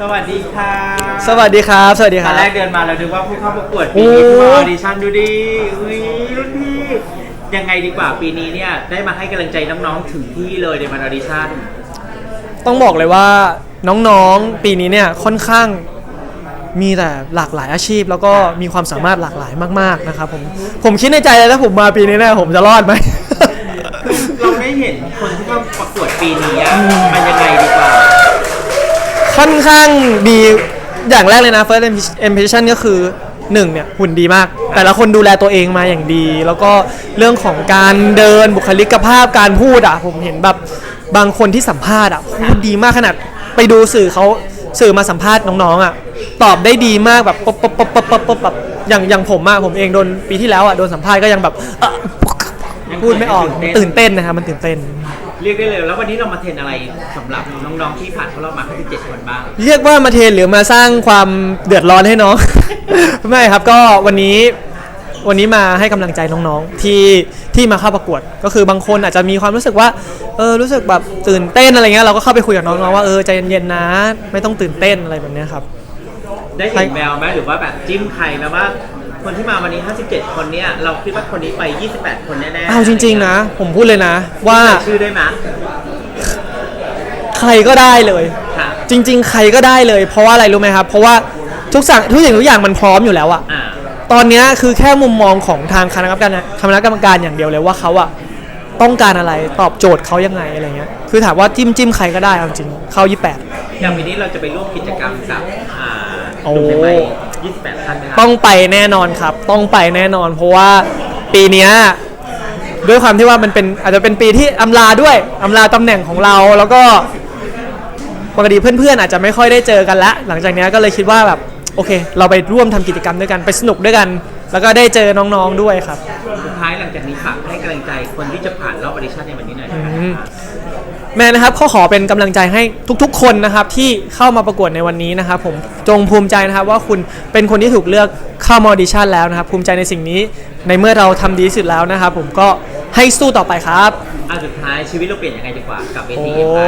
สวัสดีค่ะสวัสดีครับ สวัสดีคตอรับ นแรกเดินมาเราดูว่าผู้เข้าประกวดปีนี้โอ้ผู้มาออดิชั่นดูดิอุ้ยรุ่นพี่ยังไงดีกว่าปีนี้เนี่ยได้มาให้กำลังใจน้องๆถึงที่เลยในวันออดิชั่น ต้องบอกเลยว่าน้องๆ ปีนี้เนี่ยค่อนข้างมีแต่หลากหลายอาชีพ แล้วก็มีความสามารถหลากหลายมากๆนะครับผมผมคิดในใจเลยถ้าผมมาปีนี้เนี่ยผมจะรอดไหม เราได้เห็นคนที่เข้าประกวดปีนี้อะมันยังไงดีกว่า ค่อนข้างดีอย่างแรกเลยนะ first impression ก็คือหนึ่งเนี่ยหุ่นดีมาก แต่ละคนดูแลตัวเองมาอย่างดี แล้วก็เรื่องของการเดินบุคลิกภาพการพูดอะ ผมเห็นแบบบางคนที่สัมภาษณ์อะพูดดีมากขนาดไปดูสื่อเขาสื่อมาสัมภาษณ์น้องๆอะตอบได้ดีมากแบบป๊บป๊บป๊บป๊บป๊บป๊บแบบอย่างอย่างผมอะผมเองโดนปีที่แล้วอะโดนสัมภาษณ์ก็ยังแบบเอ่อพูดไม่ออกมันตื่นเต้นนะครับมันตื่นเต้น เรียกได้เลยแล้ววันนี้เรามาเทรนอะไรสำหรับน้องๆที่ผ่านเข้ารอบมา57คนบ้าง เรียกว่ามาเทรนหรือมาสร้างความเดือดร้อนให้น้อง ไม่ครับก็วันนี้วันนี้มาให้กำลังใจน้องๆที่ที่มาเข้าประกวด ก็คือบางคนอาจจะมีความรู้สึกว่าเออรู้สึกแบบตื่นเต้นอะไรเงี้ยเราก็เข้าไปคุยกับน้องๆว่าเออใจเย็นๆนะ ไม่ต้องตื่นเต้นอะไรแบบเนี้ยครับ ได้เห็นแววไหมหรือว่าแบบจิ้มใครไหมว่า คนที่มาวันนี้ 57 คนเนี่ยเราคิดว่าคนนี้ไป 28 คนแน่ๆเอาจริง ๆ นะ ผมพูดเลยนะ ว่าเอ่ยชื่อได้ไหมใครก็ได้เลย ค่ะ จริง ๆ ใครก็ได้เลย เพราะว่าอะไรรู้ไหมครับ เพราะว่าทุกสั่งทุกสิ่งทุกอย่างมันพร้อมอยู่แล้วอะอ่า ตอนเนี้ยคือแค่มุมมองของทางคณะกรรมการคณะกรรมการอย่างเดียวเลยว่าเขาอะต้องการอะไรตอบโจทย์เขายังไงอะไรเงี้ยคือถามว่าจิ้มจิ้มใครก็ได้เอาจริงเข้า 28 อย่างปีนี้เราจะไปร่วมกิจกรรมกับอ่าโอ้หนุ่มใหม่ๆ 28ท่านไหมครับต้องไปแน่นอนครับ ต้องไปแน่นอน เพราะว่าปีเนี้ยด้วยความที่ว่ามันเป็นอาจจะเป็นปีที่อำลาด้วยอำลาตำแหน่งของเราแล้วก็ปกติเพื่อนๆ อาจจะไม่ค่อยได้เจอกันละ หลังจากเนี้ยก็เลยคิดว่าแบบโอเค เราไปร่วมทำกิจกรรมด้วยกันไปสนุกด้วยกัน แล้วก็ได้เจอน้องๆด้วยครับ สุดท้ายหลังจากนี้ฝากให้กำลังใจคนที่จะผ่านรอบออดิชั่นในวันนี้หน่อยนะอืมแม่นะครับขอขอเป็นกำลังใจให้ทุกๆ คนนะครับที่เข้ามาประกวดในวันนี้นะครับผมจงภูมิใจนะครับว่าคุณเป็นคนที่ถูกเลือกเข้ามาออดิชั่นแล้วนะครับภูมิใจในสิ่งนี้ในเมื่อเราทำดีที่สุดแล้วนะครับผมก็ให้สู้ต่อไปครับอะสุดท้ายชีวิตเราเปลี่ยนยังไงดีกว่ากับเวโอ้ทีเอ็มไอ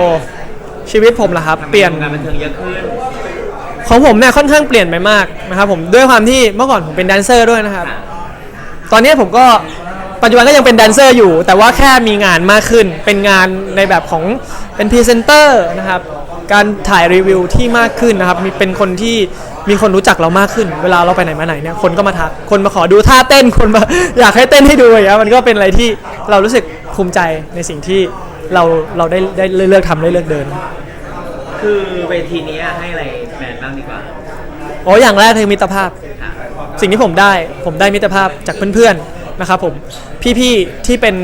ชีวิตผมล่ะครับ เปลี่ยนงานบันเทิงเยอะขึ้น ของผมเนี่ยค่อนข้างเปลี่ยนไปมากนะครับผมด้วยความที่เมื่อก่อนผมเป็นแดนเซอร์ด้วยนะครับ ตอนนี้ผมก็ปัจจุบันก็ยังเป็นแดนเซอร์อยู่ แต่ว่าแค่มีงานมากขึ้น เป็นงานในแบบของเป็นพรีเซนเตอร์นะครับ การถ่ายรีวิวที่มากขึ้นนะครับ มีเป็นคนที่มีคนรู้จักเรามากขึ้น เวลาเราไปไหนมาไหนเนี่ยคนก็มาทักคนมาขอดูท่าเต้นคนมาอยากให้เต้นให้ดูอย่างเงี้ยมันก็เป็นอะไรที่เรารู้สึกภูมิใจในสิ่งที่เราเราได้ได้เลือกทำได้เลือกเดิน คือเวทีนี้ให้อะไรแมนบ้างดีกว่า โอ้อย่างแรกคือมิตรภาพ สิ่งที่ผมได้ผมได้มิตรภาพจากเพื่อนๆนะครับผมพี่ๆที่เป็น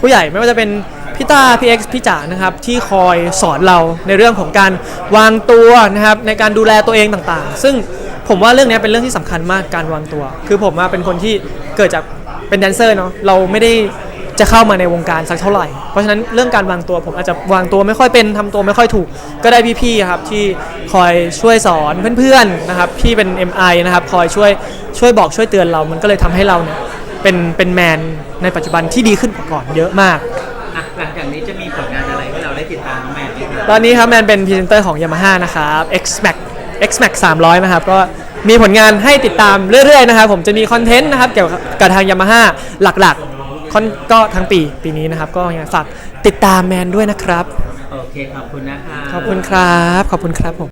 ผู้ใหญ่ไม่ว่าจะเป็นพี่ตาพี่เอ็กซ์พี่จ๋านะครับที่คอยสอนเราในเรื่องของการวางตัวนะครับในการดูแลตัวเองต่างๆ ซึ่งผมว่าเรื่องนี้เป็นเรื่องที่สำคัญมากการวางตัว คือผมอะเป็นคนที่เกิดจากเป็นแดนเซอร์เนาะเราไม่ได้ จะเข้ามาในวงการสักเท่าไหร่ เพราะฉะนั้นเรื่องการวางตัวผมอาจจะวางตัวไม่ค่อยเป็นทำตัวไม่ค่อยถูก ก็ได้พี่ๆครับที่คอยช่วยสอนเพื่อนๆนะครับพี่เป็น MI นะครับคอยช่วยช่วยบอกช่วยเตือนเรา มันก็เลยทำให้เราเนี่ยเป็นเป็นแมนในปัจจุบันที่ดีขึ้นกว่าก่อนเยอะมากอะหลังจากนี้จะมีผลงานอะไรให้เราได้ติดตามน้องแมนไหมครับตอนนี้ครับแมนเป็นพรีเซนเตอร์ของ Yamaha นะครับ X Max X Max 300 นะครับก็มีผลงานให้ติดตามเรื่อยๆนะครับผมจะมีคอนเทนต์นะครับเกี่ยวกับทาง Yamaha หลักๆ คอนก็ทั้งปีปีนี้นะครับ ก็ยังไงฝากติดตามแมนด้วยนะครับ โอเค ขอบคุณนะคะ ขอบคุณครับ ขอบคุณครับผม